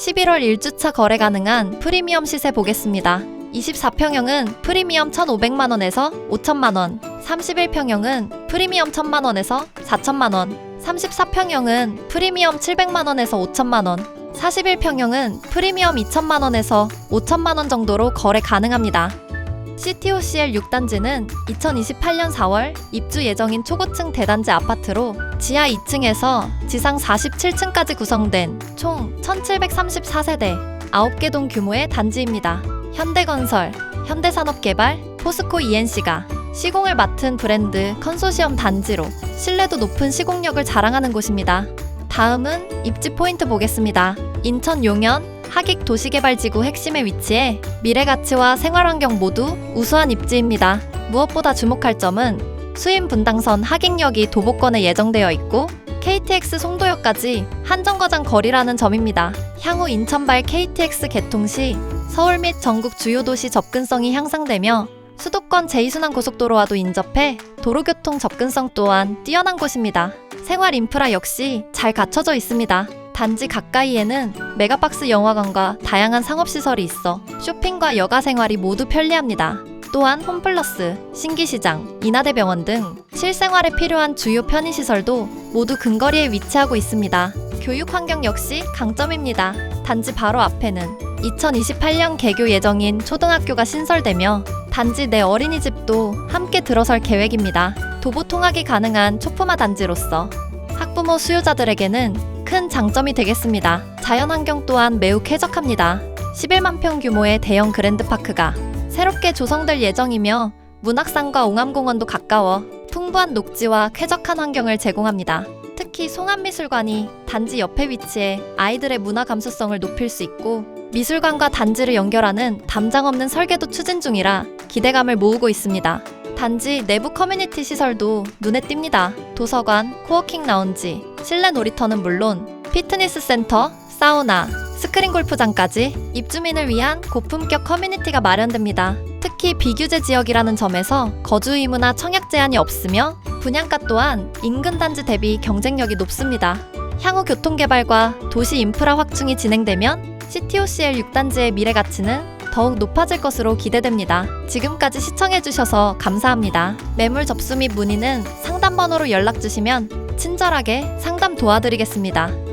11월 1주차 거래 가능한 프리미엄 시세 보겠습니다. 24평형은 프리미엄 1,500만원에서 5천만원, 31평형은 프리미엄 1,000만원에서 4천만원, 34평형은 프리미엄 700만원에서 5천만원, 41평형은 프리미엄 2천만원에서 5천만원 정도로 거래 가능합니다. CTOCL 6단지는 2028년 4월 입주 예정인 초고층 대단지 아파트로 지하 2층에서 지상 47층까지 구성된 총 1734세대 9개 동 규모의 단지입니다. 현대건설, 현대산업개발, 포스코 ENC가 시공을 맡은 브랜드 컨소시엄 단지로 신뢰도 높은 시공력을 자랑하는 곳입니다. 다음은 입지 포인트 보겠습니다. 인천 용현 하객 도시개발지구 핵심에 위치해 미래 가치와 생활 환경 모두 우수한 입지입니다. 무엇보다 주목할 점은 수인 분당선 하객역이 도보권에 예정되어 있고 KTX 송도역까지 한정거장 거리라는 점입니다. 향후 인천발 KTX 개통 시 서울 및 전국 주요 도시 접근성이 향상되며 수도권 제2순환 고속도로와도 인접해 도로교통 접근성 또한 뛰어난 곳입니다. 생활 인프라 역시 잘 갖춰져 있습니다. 단지 가까이에는 메가박스 영화관과 다양한 상업시설이 있어 쇼핑과 여가 생활이 모두 편리합니다. 또한 홈플러스, 신기시장, 인하대병원 등 실생활에 필요한 주요 편의시설도 모두 근거리에 위치하고 있습니다. 교육 환경 역시 강점입니다. 단지 바로 앞에는 2028년 개교 예정인 초등학교가 신설되며 단지 내 어린이집도 함께 들어설 계획입니다. 도보 통학이 가능한 초품화 단지로서 학부모 수요자들에게는 큰 장점이 되겠습니다. 자연환경 또한 매우 쾌적합니다. 11만 평 규모의 대형 그랜드파크가 새롭게 조성될 예정이며 문학산과 옹암공원도 가까워 풍부한 녹지와 쾌적한 환경을 제공합니다. 특히 송암미술관이 단지 옆에 위치해 아이들의 문화 감수성을 높일 수 있고 미술관과 단지를 연결하는 담장 없는 설계도 추진 중이라 기대감을 모으고 있습니다. 단지 내부 커뮤니티 시설도 눈에 띕니다. 도서관, 코워킹 라운지, 실내 놀이터는 물론 피트니스 센터, 사우나, 스크린 골프장까지 입주민을 위한 고품격 커뮤니티가 마련됩니다. 특히 비규제 지역이라는 점에서 거주 의무나 청약 제한이 없으며 분양가 또한 인근 단지 대비 경쟁력이 높습니다. 향후 교통 개발과 도시 인프라 확충이 진행되면 CTOCL 6단지의 미래 가치는 더욱 높아질 것으로 기대됩니다. 지금까지 시청해주셔서 감사합니다. 매물 접수 및 문의는 상담 번호로 연락 주시면 친절하게 상담 도와드리겠습니다.